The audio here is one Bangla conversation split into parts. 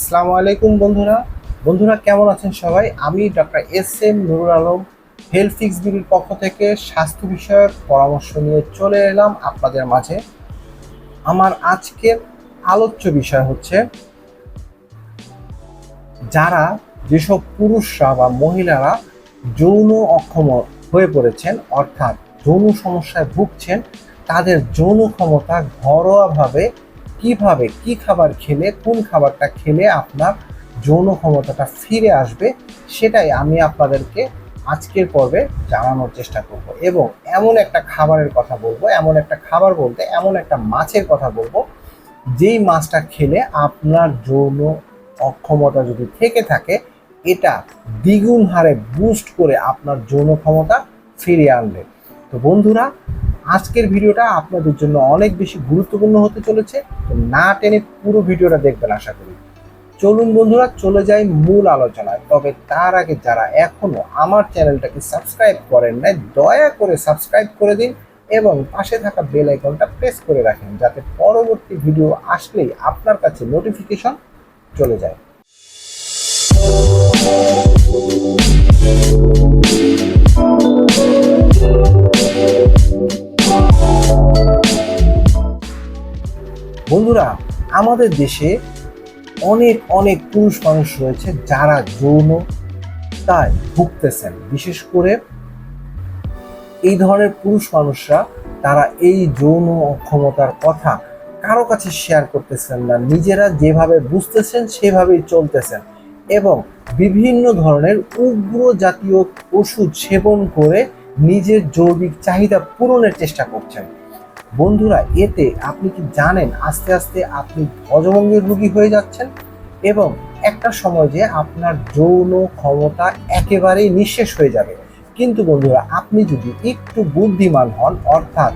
আসসালামু আলাইকুম বন্ধুরা। বন্ধুরা, কেমন আছেন সবাই? আমি doctor S M Nurul Alam health fix বিডির পক্ষ থেকে স্বাস্থ্য বিষয়ক পরামর্শ নিয়ে চলে এলাম আপনাদের মাঝে। আমার আজকের আলোচ্য বিষয় হচ্ছে, যারা যেসব পুরুষরা বা মহিলারা যৌন অক্ষম হয়ে পড়েছেন, অর্থাৎ যৌন সমস্যায় ভুগছেন, তাদের যৌন ক্ষমতা ঘরোয়াভাবে কীভাবে কি খাবার খেলে, কোন খাবারটা খেলে আপনার যৌন ক্ষমতাটা ফিরে আসবে, সেটাই আমি আপনাদেরকে আজকের পর্বে জানানোর চেষ্টা করব। এবং এমন একটা খাবারের কথা বলব, এমন একটা খাবার বলতে এমন একটা মাছের কথা বলব, যেই মাছটা খেলে আপনার যৌন অক্ষমতা যদি থেকে থাকে, এটা দ্বিগুণ হারে বুস্ট করে আপনার যৌন ক্ষমতা ফিরিয়ে আনবে। তো বন্ধুরা আজকের ভিডিওটা আপনাদের জন্য অনেক বেশি গুরুত্বপূর্ণ হতে চলেছে, তো না টেনে পুরো ভিডিওটা দেখবেন আশা করি। চলুন বন্ধুরা, চলে যাই মূল আলোচনায়। তবে তার আগে যারা এখনও আমার চ্যানেলটাকে সাবস্ক্রাইব করেন নাই, দয়া করে সাবস্ক্রাইব করে দিন এবং পাশে থাকা বেল আইকনটা প্রেস করে রাখেন, যাতে পরবর্তী ভিডিও আসলেই আপনার কাছে নোটিফিকেশন চলে যায়। বন্ধুরা, আমাদের দেশে অনেক অনেক পুরুষ মানুষ রয়েছে যারা যৌন তাই ভুগতেছেন। বিশেষ করে এই ধরনের পুরুষ মানুষরা, তারা এই যৌন অক্ষমতার কথা কারও কাছে শেয়ার করতেছেন না, নিজেরা যেভাবে বুঝতেছেন সেভাবেই চলতেছেন এবং বিভিন্ন ধরনের উগ্র জাতীয় ওষুধ সেবন করে নিজের জৈবিক চাহিদা পূরণের চেষ্টা করছেন। বন্ধুরা, এতে আপনি কি জানেন আস্তে আস্তে আপনি ধ্বজভঙ্গের রোগী হয়ে যাচ্ছেন? এবং একটা সময় যে আপনার যৌন ক্ষমতা একেবারেই নিঃশেষ হয়ে যাবে। কিন্তু বন্ধুরা, আপনি যদি একটু বুদ্ধিমান হন, অর্থাৎ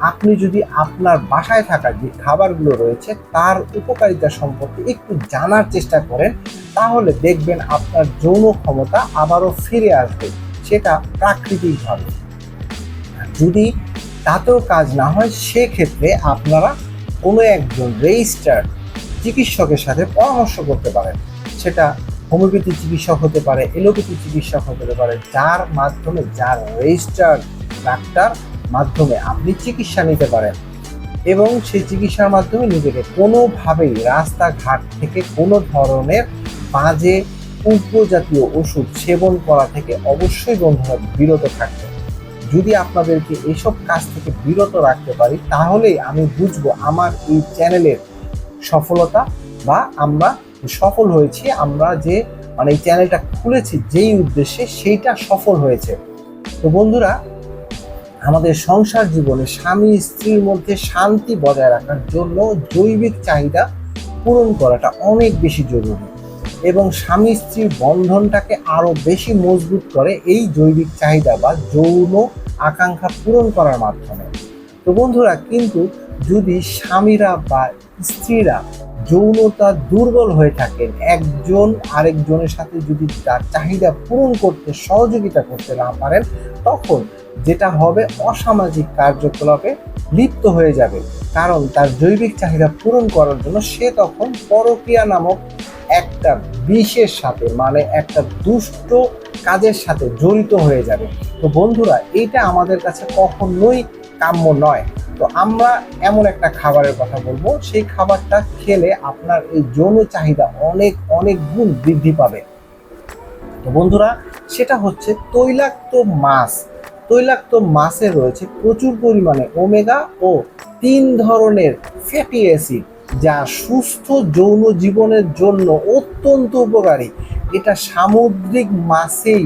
আপনি যদি আপনার বাসায় থাকা যে খাবারগুলো রয়েছে, তার উপকারিতা সম্পর্কে একটু জানার চেষ্টা করেন, তাহলে দেখবেন আপনার যৌন ক্ষমতা আবারও ফিরে আসবে, সেটা প্রাকৃতিকভাবে। যদি তাতেও কাজ না হয়, সেক্ষেত্রে আপনারা কোনো একজন রেজিস্টার চিকিৎসকের সাথে পরামর্শ করতে পারেন। সেটা হোমিওপ্যাথি চিকিৎসক হতে পারে, এলোপ্যাথি চিকিৎসক হতে পারে, যার মাধ্যমে, যার রেজিস্টার ডাক্তার মাধ্যমে আপনি চিকিৎসা নিতে পারেন। এবং সেই চিকিৎসার মাধ্যমে নিজেকে কোনোভাবেই রাস্তাঘাট থেকে কোনো ধরনের বাজে উগ্র জাতীয় ওষুধ সেবন করা থেকে অবশ্যই বন্ধুরা বিরত থাকবেন যদি আপনাদেরকে এইসব কাজ থেকে বিরত রাখতে পারি, তাহলেই আমি বুঝব আমার এই চ্যানেলের সফলতা বা আমরা সফল হয়েছি, আমরা যে মানে এই চ্যানেলটা খুলেছি যেই উদ্দেশ্যে সেইটা সফল হয়েছে। তো বন্ধুরা, আমাদের সংসার জীবনে স্বামী স্ত্রীর মধ্যে শান্তি বজায় রাখার জন্য জৈবিক চাহিদা পূরণ করাটা অনেক বেশি জরুরি এবং স্বামী স্ত্রীর বন্ধনটাকে আরও বেশি মজবুত করে এই জৈবিক চাহিদা বা যৌন আকাঙ্ক্ষা পূরণ করার মাধ্যমে। তো বন্ধুরা, কিন্তু যদি স্বামীরা বা স্ত্রীরা যৌনতা দুর্বল হয়ে থাকেন, একজন আরেকজনের সাথে যদি তার চাহিদা পূরণ করতে, সহযোগিতা করতে না পারেন, তখন যেটা হবে অসামাজিক কার্যকলাপে লিপ্ত হয়ে যাবে। কারণ তার জৈবিক চাহিদা পূরণ করার জন্য সে তখন পরক্রিয়া নামক একটা বিষের সাথে মানে একটা দুষ্ট কাজের সাথে জড়িত হয়ে যাবে। তো বন্ধুরা এইটা আমাদের কাছে কখনোই কাম্য নয়। তো আমরা এমন একটা খাবারের কথা বলব, সেই খাবারটা খেলে আপনার এই যৌন চাহিদা অনেক অনেক গুণ বৃদ্ধি পাবে। তো বন্ধুরা, সেটা হচ্ছে তৈলাক্ত মাছ। তৈলাক্ত মাছে রয়েছে প্রচুর পরিমাণে ওমেগা ও তিন ধরনের ফ্যাটি অ্যাসিড, যা সুস্থ যৌন জীবনের জন্য অত্যন্ত উপকারী। এটা সামুদ্রিক মাছেই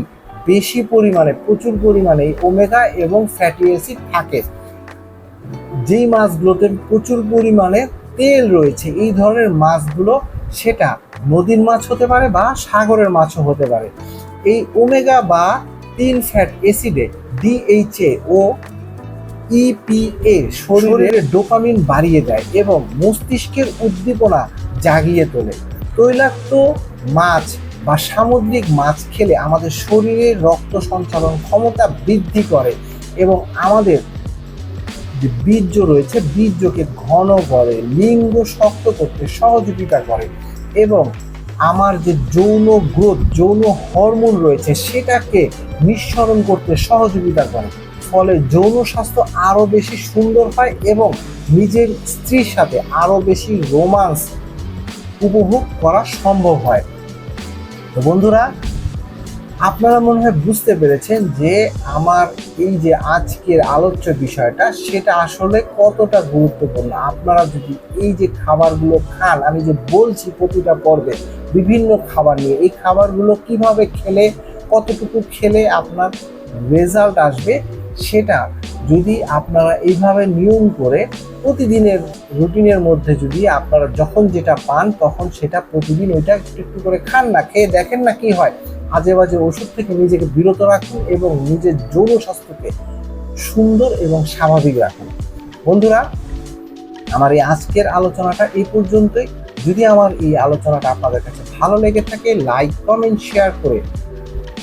বেশি পরিমাণে প্রচুর পরিমাণে ওমেগা এবং ফ্যাটি অ্যাসিড থাকে। যেই মাছগুলোতে প্রচুর পরিমাণে তেল রয়েছে এই ধরনের মাছগুলো সেটা নদীর মাছ হতে পারে বা সাগরের মাছও হতে পারে। এই ওমেগা বা তিন ফ্যাট অ্যাসিডে ডিএইচএ ও ইপিএ শরীরের ডোপামিন বাড়িয়ে দেয় এবং মস্তিষ্কের উদ্দীপনা জাগিয়ে তোলে। তৈলাক্ত মাছ বা সামুদ্রিক মাছ খেলে আমাদের শরীরের রক্ত সঞ্চালন ক্ষমতা বৃদ্ধি করে এবং আমাদের যে বীর্য রয়েছে, বীর্যকে ঘন করে, লিঙ্গ শক্ত করতে সহযোগিতা করে এবং আমার যে যৌন গ্রোথ, যৌন হরমোন রয়েছে, সেটাকে নিঃসরণ করতে সহযোগিতা করে। ফলে যৌন স্বাস্থ্য আরও বেশি সুন্দর হয় এবং নিজের স্ত্রীর সাথে আরও বেশি রোমান্স উপভোগ করা সম্ভব হয়। তো বন্ধুরা, আপনারা মনে হয় বুঝতে পেরেছেন যে আমার এই যে আজকের আলোচ্য বিষয়টা, সেটা আসলে কতটা গুরুত্বপূর্ণ। আপনারা যদি এই যে খাবারগুলো খান, আমি যে বলছি প্রতিটা পর্বে বিভিন্ন খাবার নিয়ে, এই খাবারগুলো কীভাবে খেলে, কতটুকু খেলে আপনার রেজাল্ট আসবে, সেটা যদি আপনারা এইভাবে নিয়ম করে প্রতিদিনের রুটিনের মধ্যে যদি আপনারা যখন যেটা পান, তখন সেটা প্রতিদিন ওইটা একটু একটু করে খান না, খেয়ে দেখেন না কি হয়। আজে বাজে ওষুধ থেকে নিজেকে বিরত রাখুন এবং নিজের যৌন স্বাস্থ্যকে সুন্দর এবং স্বাভাবিক রাখুন। বন্ধুরা, আমার এই আজকের আলোচনাটা এই পর্যন্তই। যদি আমার এই আলোচনাটা আপনাদের কাছে ভালো লেগে থাকে, লাইক, কমেন্ট, শেয়ার করে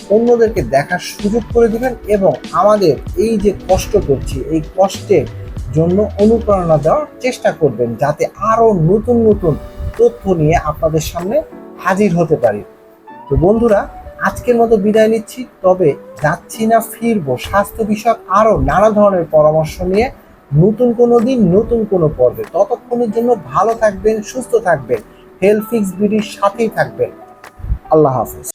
অন্যদেরকে দেখার সুযোগ করে দিবেন এবং আমাদের এই যে কষ্ট করছি, এই কষ্টের জন্য অনুপ্রেরণা দেওয়ার চেষ্টা করবেন যাতে আরও নতুন নতুন তথ্য নিয়ে আপনাদের সামনে হাজির হতে পারি। তো বন্ধুরা, আজকের মতো বিদায় নিচ্ছি, তবে যাচ্ছি না, ফিরবো। স্বাস্থ্য বিষয়ক আরও নানা ধরনের পরামর্শ নিয়ে নতুন কোনো দিন, নতুন কোনো পর্বে। ততক্ষণের জন্য ভালো থাকবেন, সুস্থ থাকবেন। হেলথ ফিক্স বিডির সাথেই থাকবেন। আল্লাহ হাফেজ।